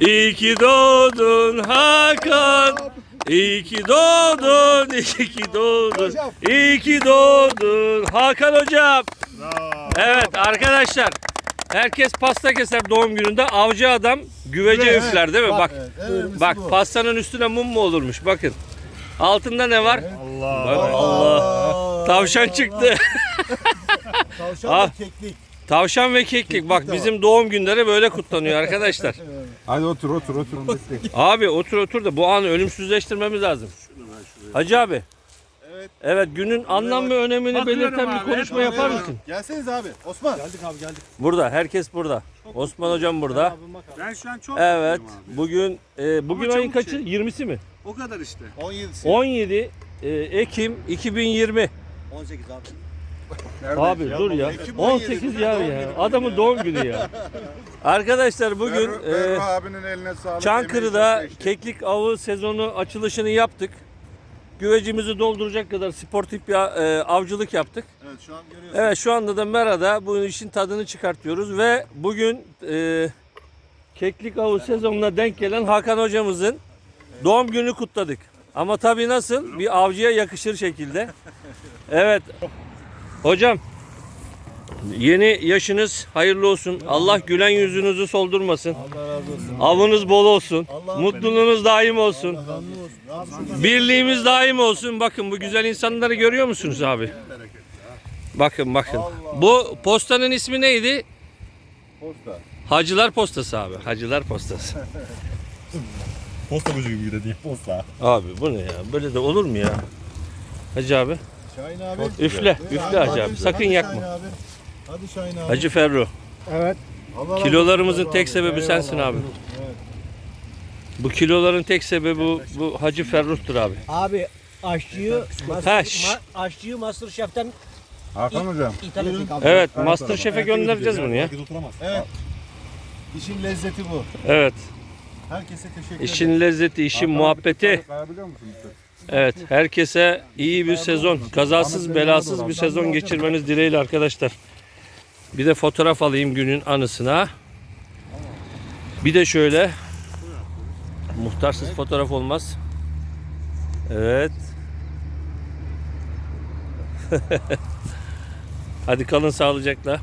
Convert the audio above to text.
İyi ki doğdun Hakan. İyi ki doğdun, iyi ki doğdun, iyi ki doğdun Hakan hocam. Evet arkadaşlar, herkes pasta keser doğum gününde. Avcı adam güvece üfler değil mi? Bak, bak pastanın üstüne mum mu olurmuş? Bakın. Altında ne var? Allah. Bak, Allah. Tavşan çıktı. Tavşan Ah. keklik. Tavşan ve keklik. Bak bizim doğum günleri böyle kutlanıyor arkadaşlar. Hadi otur otur otur. Abi otur otur da bu anı ölümsüzleştirmemiz lazım. Hacı abi. Evet. Evet günün anlam ve önemini Bakıyorum belirten bir abi. konuşma yapar mısın? Gelseniz abi. Osman. Geldik abi geldik. Burada herkes burada. Osman hocam burada. Ben şu an çok Evet. mutluyum abi. Bugün e, bugün Ama ayın çabuk kaçı? şey. 20'si mi? O kadar işte. 17'si. 17 e, Ekim 2020. 18 abi. Abi dur ya. Ekim 18 17 ya ya. Adamın doğum günü ya. Arkadaşlar bugün Ferru, Ferru e, abinin eline sağlık. Çankırı'da Yemeği çok geçti. keklik avı sezonu açılışını yaptık. Güvecimizi dolduracak kadar sportif bir e, avcılık yaptık. Evet şu an görüyorsunuz. Evet şu anda da Mera'da bu işin tadını çıkartıyoruz ve bugün e, keklik avı sezonuna denk gelen Hakan hocamızın doğum günü kutladık. Ama tabii nasıl? Bir avcıya yakışır şekilde. Evet. Hocam yeni yaşınız hayırlı olsun. Allah gülen yüzünüzü soldurmasın. Allah razı olsun. Avınız bol olsun. Allah Mutluluğunuz daim olsun. Olsun. Birliğimiz daim olsun. Bakın bu güzel insanları görüyor musunuz abi? Bakın bakın. Bu postanın ismi neydi? Posta. Hacılar postası abi. Hacılar postası. Posta bucu gibi de değil posta. Abi bu ne ya? Böyle de olur mu ya? Hacı abi. Şahin abi. Üfle. Üfle hacı abi. Sakın hadi yakma. Şahin abi. Hadi Şahin abi. Hacı Ferru. Allah razı Kilolarımızın tek abi. sebebi sensin abi. Evet. Bu kiloların tek sebebi bu, bu Hacı Ferruh'tur abi. Abi aşçıyı Ha, master, şş. ma, aşçıyı Masterchef'ten Hakan hocam. ithal ettik abi. Evet, Masterchef'e göndereceğiz bunu ya. Evet. İşin lezzeti bu. Evet. Herkese teşekkür ederim. İşin lezzeti, işin muhabbeti. abi, Kayabiliyor musun? Evet, herkese iyi bir sezon, kazasız belasız bir sezon geçirmeniz dileğiyle arkadaşlar. Bir de fotoğraf alayım günün anısına. Bir de şöyle. Muhtarsız fotoğraf olmaz. Evet. Hadi kalın sağlıcakla.